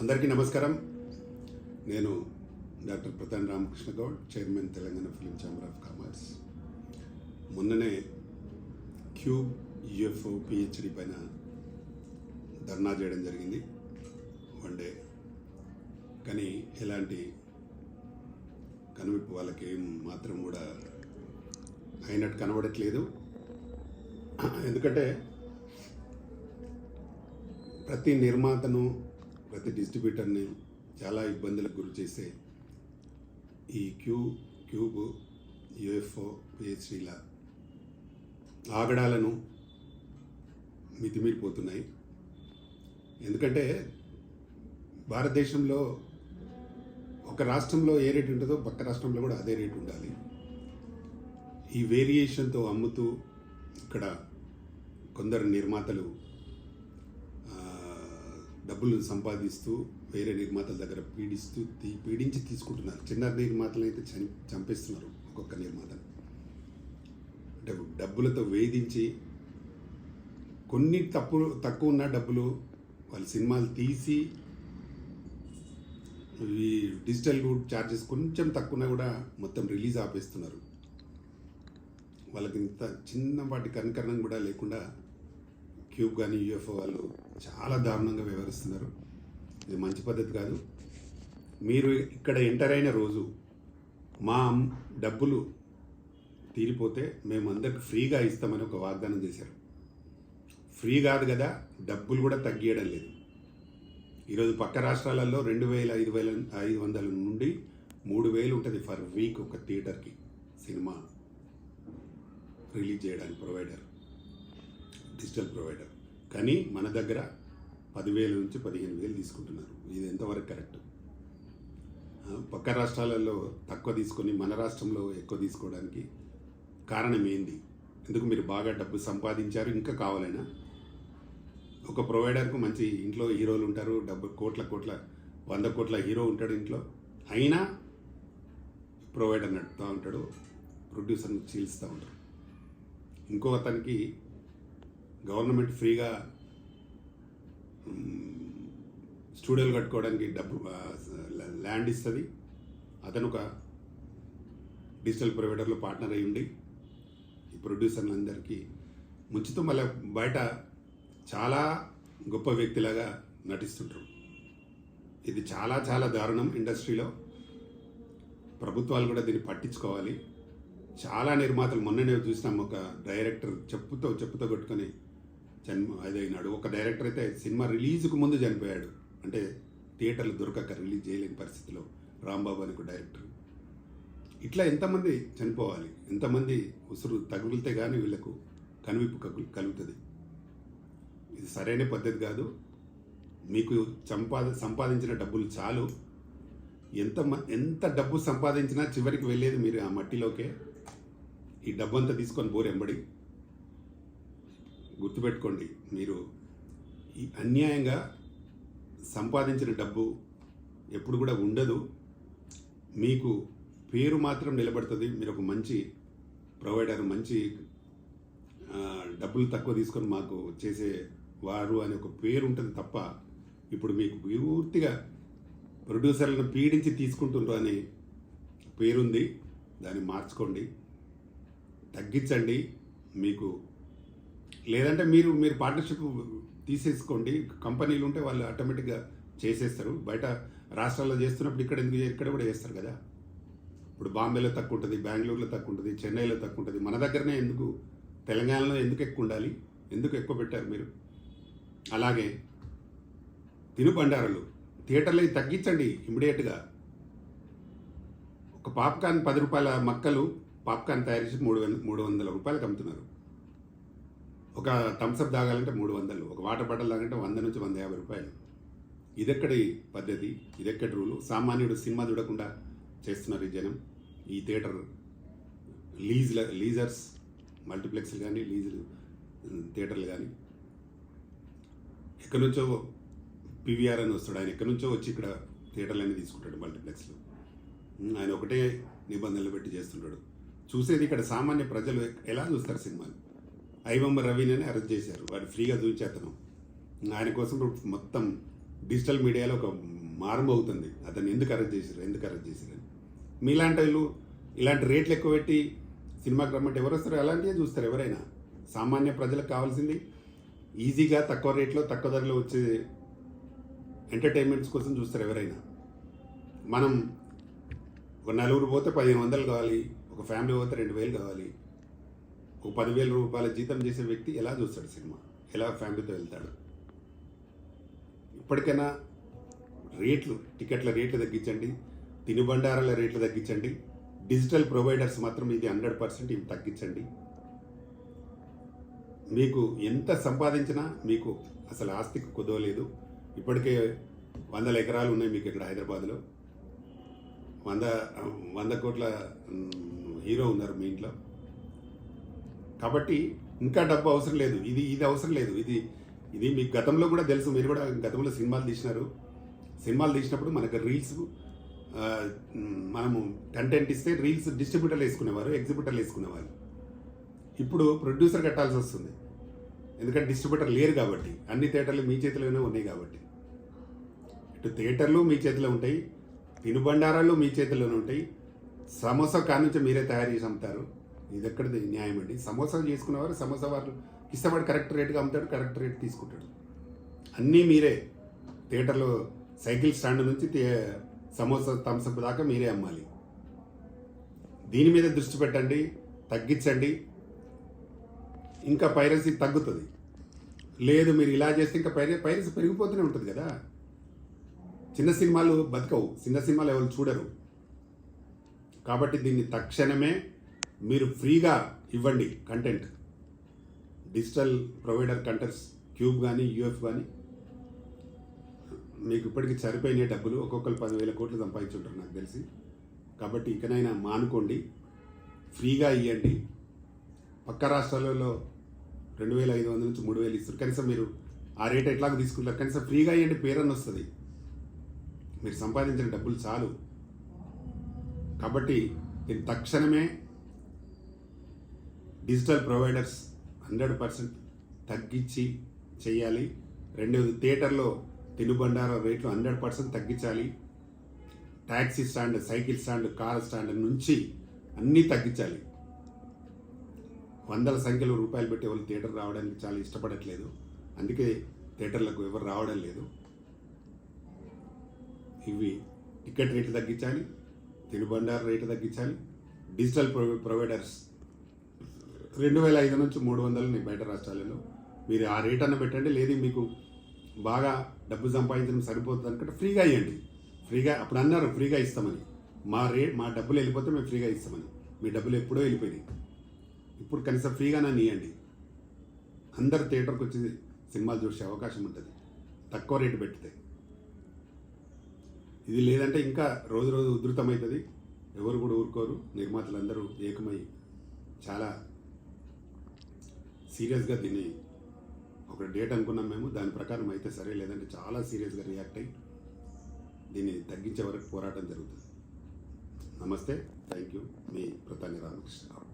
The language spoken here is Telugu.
అందరికీ నమస్కారం. నేను doctor Prathan Ramakrishna Goud chairman Telangana film chamber of commerce. మొన్ననే క్యూబ్ యుఎఫ్ఓ పిహెచ్డి పైన ధర్నా చేయడం జరిగింది. One day. కానీ ఎలాంటి కనువిప్పు వాళ్ళకి ఏం మాత్రం కూడా అయినట్టు కనబడట్లేదు. ఎందుకంటే ప్రతి నిర్మాతను ప్రతి డిస్ట్రిబ్యూటర్ని చాలా ఇబ్బందులకు గురి చేసే ఈ క్యూ క్యూబ్ యుఎఫ్ఓ పిహెచ్డీల ఆగడాలను మితిమీరిపోతున్నాయి. ఎందుకంటే భారతదేశంలో ఒక రాష్ట్రంలో ఏ రేటు ఉంటుందో పక్క రాష్ట్రంలో కూడా అదే రేటు ఉండాలి. ఈ వేరియేషన్తో అమ్ముతూ ఇక్కడ కొందరు నిర్మాతలు డబ్బులు సంపాదిస్తూ వేరే నిర్మాతల దగ్గర పీడిస్తూ తీ- పీడించి తీసుకుంటున్నారు. చిన్న నిర్మాతలు అయితే చని చంపేస్తున్నారు ఒక్కొక్క నిర్మాతను అంటే డబ్బులతో వేధించి కొన్ని తప్పు తక్కువ ఉన్న డబ్బులు వాళ్ళ సినిమాలు తీసి ఈ డిజిటల్ ఛార్జెస్ కొంచెం తక్కువ కూడా మొత్తం రిలీజ్ ఆపేస్తున్నారు. వాళ్ళకి ఇంత చిన్నపాటి కనకరణం కూడా లేకుండా క్యూబ్ కానీ యూఎఫ్ఓ వాళ్ళు చాలా దారుణంగా వ్యవహరిస్తున్నారు. ఇది మంచి పద్ధతి కాదు. మీరు ఇక్కడ ఎంటర్ అయిన రోజు మా డబ్బులు తీరిపోతే మేము అందరికి ఫ్రీగా ఇస్తామని ఒక వాగ్దానం చేశారు. ఫ్రీ కాదు కదా డబ్బులు కూడా తగ్గియడం లేదు. ఈరోజు పక్క రాష్ట్రాలలో రెండు వేల ఐదు వేల ఐదు వందల నుండి మూడు వేలు ఉంటుంది ఫర్ వీక్ ఒక థియేటర్కి సినిమా రిలీజ్ చేయడానికి ప్రొవైడర్. Digital provider. కానీ మన దగ్గర పదివేల నుంచి పదిహేను వేలు తీసుకుంటున్నారు. ఇది ఎంతవరకు కరెక్ట్? పక్క రాష్ట్రాలలో తక్కువ తీసుకొని మన రాష్ట్రంలో ఎక్కువ తీసుకోవడానికి కారణం ఏంది? ఎందుకు మీరు బాగా డబ్బు సంపాదించారు? ఇంకా కావాలైనా? ఒక ప్రొవైడర్కు మంచి ఇంట్లో హీరోలు ఉంటారు. డబ్బు కోట్ల కోట్ల వంద కోట్ల హీరో ఉంటాడు ఇంట్లో. అయినా ప్రొవైడర్ నడుపుతూ ఉంటాడు. ప్రొడ్యూసర్ని చీల్స్తూ ఉంటారు ఇంకో అతనికి గవర్నమెంట్ ఫ్రీగా స్టూడియోలు కట్టుకోవడానికి డబ్బు ల్యాండ్ ఇస్తుంది. అతను ఒక డిజిటల్ ప్రొవైడర్లో పార్ట్నర్ అయి ఉండి ఈ ప్రొడ్యూసర్లందరికీ ముంచుతూ మళ్ళీ బయట చాలా గొప్ప వ్యక్తిలాగా నటిస్తుంటారు. ఇది చాలా చాలా దారుణం ఇండస్ట్రీలో. ప్రభుత్వాలు కూడా దీన్ని పట్టించుకోవాలి. చాలా నిర్మాతలు మొన్ననే చూసినాం ఒక డైరెక్టర్ చెప్పుతో చెప్పుతో కొట్టుకొని జన్మ అదైనాడు ఒక డైరెక్టర్ అయితే సినిమా రిలీజ్కు ముందు చనిపోయాడు. అంటే థియేటర్లు దొరకక రిలీజ్ చేయలేని పరిస్థితిలో రాంబాబు అని ఒక డైరెక్టర్. ఇట్లా ఎంతమంది చనిపోవాలి? ఎంతమంది ఉసురు తగులితే కానీ వీళ్ళకు కనువిప్పు కగు కలుగుతుంది? ఇది సరైన పద్ధతి కాదు. మీకు సంపాద సంపాదించిన డబ్బులు చాలు. ఎంత ఎంత డబ్బు సంపాదించినా చివరికి వెళ్ళేది మీరు ఆ మట్టిలోకే. ఈ డబ్బు అంతా తీసుకొని బోరు ఎంబడి గుర్తుపెట్టుకోండి మీరు ఈ అన్యాయంగా సంపాదించిన డబ్బు ఎప్పుడు కూడా ఉండదు. మీకు పేరు మాత్రం నిలబడుతుంది. మీరు ఒక మంచి ప్రొవైడర్ మంచి డబ్బులు తక్కువ తీసుకొని మాకు చేసే వారు అనే ఒక పేరు ఉంటుంది తప్ప ఇప్పుడు మీకు పూర్తిగా ప్రొడ్యూసర్లను పీడించి తీసుకుంటుండ్రు అని పేరుంది. దాన్ని మార్చుకోండి. తగ్గించండి. మీకు లేదంటే మీరు మీరు పార్ట్నర్షిప్ తీసేసుకోండి. కంపెనీలు ఉంటే వాళ్ళు ఆటోమేటిక్గా చేసేస్తారు. బయట రాష్ట్రాల్లో చేస్తున్నప్పుడు ఇక్కడ ఎందుకు ఇక్కడ కూడా చేస్తారు కదా. ఇప్పుడు బాంబేలో తక్కువ ఉంటుంది బెంగళూరులో తక్కువ ఉంటుంది చెన్నైలో తక్కువ ఉంటుంది మన దగ్గరనే ఎందుకు తెలంగాణలో ఎందుకు ఎక్కువ ఉండాలి? ఎందుకు ఎక్కువ పెట్టారు మీరు? అలాగే తినుబండారాలు థియేటర్లు తగ్గించండి ఇమ్మీడియట్గా. ఒక పాప్కార్న్ పది రూపాయల మక్కలు పాప్కార్న్ తయారు చేసి మూడు వందల మూడు వందల రూపాయలకు అమ్ముతున్నారు. ఒక థమ్స్అప్ తాగాలంటే మూడు వందలు ఒక వాటర్ బాటిల్ తాగంటే వంద నుంచి వంద యాభై రూపాయలు. ఇదెక్కడి పద్ధతి? ఇదెక్కడి రూలు? సామాన్యుడు సినిమా చూడకుండా చేస్తున్నారు ఈ జనం. ఈ థియేటర్ లీజ్ లీజర్స్ మల్టీప్లెక్స్లు కానీ లీజులు థియేటర్లు కానీ ఎక్కడి నుంచో పీవీఆర్ అని వస్తాడు. ఆయన ఎక్కడి నుంచో వచ్చి ఇక్కడ థియేటర్లన్నీ తీసుకుంటాడు మల్టీప్లెక్స్లో. ఆయన ఒకటే నిబంధనలు పెట్టి చేస్తుంటాడు. చూసేది ఇక్కడ సామాన్య ప్రజలు ఎలా చూస్తారు సినిమాలు? ఐవమ్మ రవిని అరెస్ట్ చేశారు. వాడు ఫ్రీగా చూపించేతను. ఆయన కోసం మొత్తం డిజిటల్ మీడియాలో ఒక మార్పు అవుతుంది. అతను ఎందుకు అరెస్ట్ చేశారు? ఎందుకు అరెస్ట్ చేశారు అని. మీలాంటి వాళ్ళు ఇలాంటి రేట్లు ఎక్కువ పెట్టి సినిమాకి రమ్మంటే ఎవరు వస్తారు? అలాంటివే చూస్తారు ఎవరైనా. సామాన్య ప్రజలకు కావాల్సింది ఈజీగా తక్కువ రేట్లో తక్కువ ధరలో వచ్చే ఎంటర్టైన్మెంట్స్ కోసం చూస్తారు ఎవరైనా. మనం ఒక నలుగురు పోతే పదిహేను వందలు కావాలి. ఒక ఫ్యామిలీ పోతే రెండు వేలు కావాలి. ఒక పదివేల రూపాయల జీతం చేసే వ్యక్తి ఎలా చూస్తాడు సినిమా? ఎలా ఫ్యామిలీతో వెళ్తాడు? ఇప్పటికైనా రేట్లు టికెట్ల రేట్లు తగ్గించండి తినుబండారాల రేట్లు తగ్గించండి డిజిటల్ ప్రొవైడర్స్ మాత్రం ఇది హండ్రెడ్ పర్సెంట్ ఇవి తగ్గించండి. మీకు ఎంత సంపాదించినా మీకు అసలు ఆస్తికి కుదవలేదు ఇప్పటికే వందల ఎకరాలు ఉన్నాయి మీకు ఇక్కడ హైదరాబాద్లో. వంద వంద కోట్ల హీరో ఉన్నారు మీ ఇంట్లో. కాబట్టి ఇంకా డబ్బు అవసరం లేదు. ఇది ఇది అవసరం లేదు. ఇది ఇది మీకు గతంలో కూడా తెలుసు. మీరు కూడా గతంలో సినిమాలు తీసినారు. సినిమాలు తీసినప్పుడు మనకు రీల్స్ మనము కంటెంట్ ఇస్తే రీల్స్ డిస్ట్రిబ్యూటర్లు వేసుకునేవారు ఎగ్జిబ్యూటర్లు వేసుకునేవారు. ఇప్పుడు ప్రొడ్యూసర్ కట్టాల్సి వస్తుంది. ఎందుకంటే డిస్ట్రిబ్యూటర్ లేరు కాబట్టి. అన్ని థియేటర్లు మీ చేతిలోనే ఉన్నాయి కాబట్టి. ఇటు థియేటర్లు మీ చేతిలో ఉంటాయి. తినుబండారాలు మీ చేతిలోనే ఉంటాయి. సమోసా కాడ నుంచి మీరే తయారు చేసి అమ్ముతారు. ఇది ఎక్కడ న్యాయం అండి. సమోసాలు చేసుకున్నవారు సమోసా వాళ్ళు ఇష్టపడి కరెక్ట్ రేట్గా అమ్ముతాడు కరెక్ట్ రేట్ తీసుకుంటాడు. అన్నీ మీరే. థియేటర్లో సైకిల్ స్టాండ్ నుంచి సమోసా థమ్స్అప్ దాకా మీరే అమ్మాలి. దీని మీద దృష్టి పెట్టండి తగ్గించండి. ఇంకా పైరసీ తగ్గుతుంది. లేదు మీరు ఇలా చేస్తే ఇంకా పైర పైరసీ పెరిగిపోతూనే ఉంటుంది కదా. చిన్న సినిమాలు బతకవు. చిన్న సినిమాలు ఎవరు చూడరు. కాబట్టి దీన్ని తక్షణమే మీరు ఫ్రీగా ఇవ్వండి content digital provider contents Qube కానీ యూఎఫ్ కానీ మీకు ఇప్పటికి సరిపోయిన డబ్బులు ఒక్కొక్కరు పదివేల కోట్లు సంపాదించుంటారు నాకు తెలిసి. కాబట్టి ఇకనైనా మానుకోండి ఫ్రీగా ఇవ్వండి పక్క రాష్ట్రాలలో రెండు వేల ఐదు వందల నుంచి మూడు వేలు ఇస్తారు. కనీసం మీరు ఆ రేట్ ఎట్లాగో తీసుకుంటారు. కనీసం ఫ్రీగా ఇవ్వండి పేరని వస్తుంది. మీరు సంపాదించిన డబ్బులు చాలు. కాబట్టి దీన్ని తక్షణమే డిజిటల్ ప్రొవైడర్స్ హండ్రెడ్ పర్సెంట్ తగ్గించి చేయాలి. రెండవది థియేటర్లో తినుబండార రేట్లు హండ్రెడ్ పర్సెంట్ తగ్గించాలి. Taxi stand cycle stand car stand నుంచి అన్నీ తగ్గించాలి. వందల సంఖ్యలో రూపాయలు పెట్టి వాళ్ళు థియేటర్ రావడానికి చాలా ఇష్టపడట్లేదు. అందుకే థియేటర్లకు ఎవరు రావడం లేదు. ఇవి టికెట్ రేట్లు తగ్గించాలి తినుబండార రేట్లు తగ్గించాలి. డిజిటల్ ప్రొ ప్రొవైడర్స్ రెండు వేల ఐదు నుంచి మూడు వందలు బయట రాష్ట్రాలలో. మీరు ఆ రేట్ అన్న పెట్టండి లేదు మీకు బాగా డబ్బు సంపాదించడం సరిపోతుంది అనుకుంటే ఫ్రీగా ఇవ్వండి ఫ్రీగా అప్పుడు అన్నారు ఫ్రీగా ఇస్తామని. మా రే మా డబ్బులు వెళ్ళిపోతే మేము ఫ్రీగా ఇస్తామని. మీ డబ్బులు ఎప్పుడో వెళ్ళిపోయినాయి. ఇప్పుడు కనీసం ఫ్రీగా నన్ను ఇవ్వండి అందరు థియేటర్కి వచ్చి సినిమాలు చూసే అవకాశం ఉంటుంది. తక్కువ రేటు పెడితే ఇది లేదంటే ఇంకా రోజు రోజు ఉధృతమవుతుంది. ఎవరు కూడా ఊరుకోరు. నిర్మాతలందరూ ఏకమై చాలా సీరియస్గా దీన్ని ఒక డేట్ అనుకున్నాం మేము. దాని ప్రకారం అయితే సరే లేదంటే చాలా సీరియస్గా రియాక్ట్ అయ్యి దీన్ని తగ్గించే వరకు పోరాటం జరుగుతుంది. నమస్తే. Thank you. Me Pratani Ramakrishna Rao